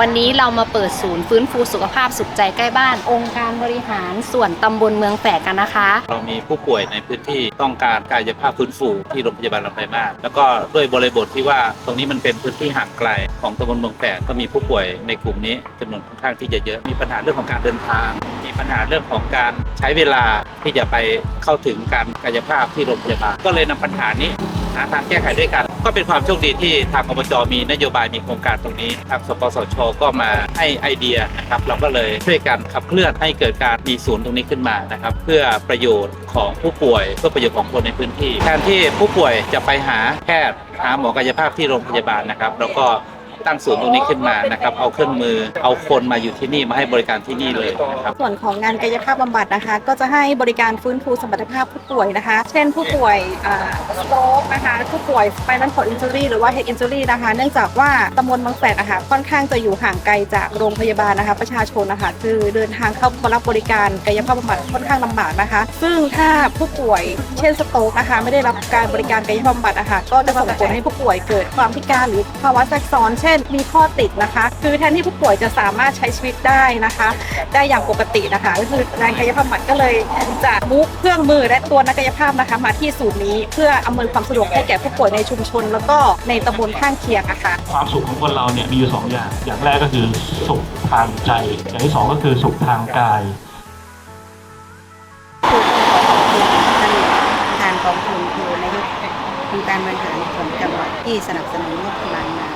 วันนี้เรามาเปิดศูนย์ฟื้นฟูสุขภาพสุขใจใกล้บ้าน องค์การบริหารส่วนตำบลเมืองแฝกกันนะคะ เรามีผู้ป่วยในพื้นที่ต้องการกายภาพฟื้นฟูที่โรงพยาบาลลำไยมาศแล้วก็ด้วยบริบทที่ว่าตรงนี้มันเป็นพื้นที่ห่างไกล ของตำบลเมืองแฝกก็มีผู้ป่วยในกลุ่มนี้จำนวนค่อนข้างที่จะเยอะมีปัญหาเรื่องของการเดินทาง มีปัญหาเรื่องของการใช้เวลาที่จะไปเข้าถึงการกายภาพที่โรงพยาบาลก็เลยนำปัญหานี้ หาทางแก้ไขด้วยกัน ก็เป็นความโชคดีที่ทางอบจมีนโยบายมีโครงการตรงนี้ ทางสปสชก็มาให้ไอเดียนะครับเราก็เลยช่วยกันขับเคลื่อนให้เกิดการมีศูนย์ตรงนี้ขึ้นมานะครับเพื่อประโยชน์ของผู้ป่วยเพื่อประโยชน์ของคนในพื้นที่แทนที่ผู้ป่วยจะไปหาแพทย์หาหมอกายภาพที่โรงพยาบาลนะครับแล้วก็ ตั้งศูนย์ตรงนี้ขึ้นมานะครับ เอาเครื่องมือ เอาคนมาอยู่ที่นี่มาให้บริการที่นี่เลยนะครับส่วนของงานกายภาพบำบัดนะคะ ก็จะให้บริการฟื้นฟูสมรรถภาพผู้ป่วยนะคะ เช่นผู้ป่วยสโตรกนะคะ ป่วย spinal cord injury หรือว่า head injury นะคะ เนื่องจากว่าตำบลบางแสกอะคะค่อนข้างจะอยู่ห่างไกลจากโรงพยาบาลนะคะ ประชาชนนะคะคือเดินทางเข้ามารับบริการกายภาพบำบัดค่อนข้างลำบากนะคะ ซึ่งถ้าผู้ป่วยเช่นสโตรกนะคะ ไม่ได้รับการบริการกายภาพบำบัดอะคะก็จะส่งผลให้ผู้ป่วยเกิดความพิการหรือภาวะแทรกซ้อน เช่น มีข้อติดนะคะ คือแทนที่ผู้ป่วยจะสามารถใช้ชีวิตได้นะคะ ได้อย่างปกตินะคะก็คืองานกายภาพบำบัดก็เลยจะมุกเครื่องมือและตัวนักกายภาพนะคะ มาที่ศูนย์นี้เพื่ออำนวยความสะดวกให้แก่ผู้ป่วยในชุมชน แล้วก็ในตำบลข้างเคียงอะค่ะ ความสุขของคนเราเนี่ยมีอยู่สองอย่าง อย่างแรกก็คือสุขทางใจ อย่างที่สองก็คือสุขทางกายทางกองทุนคือนายกองค์การบริหารส่วนจังหวัดที่สนับสนุนงบประมาณมา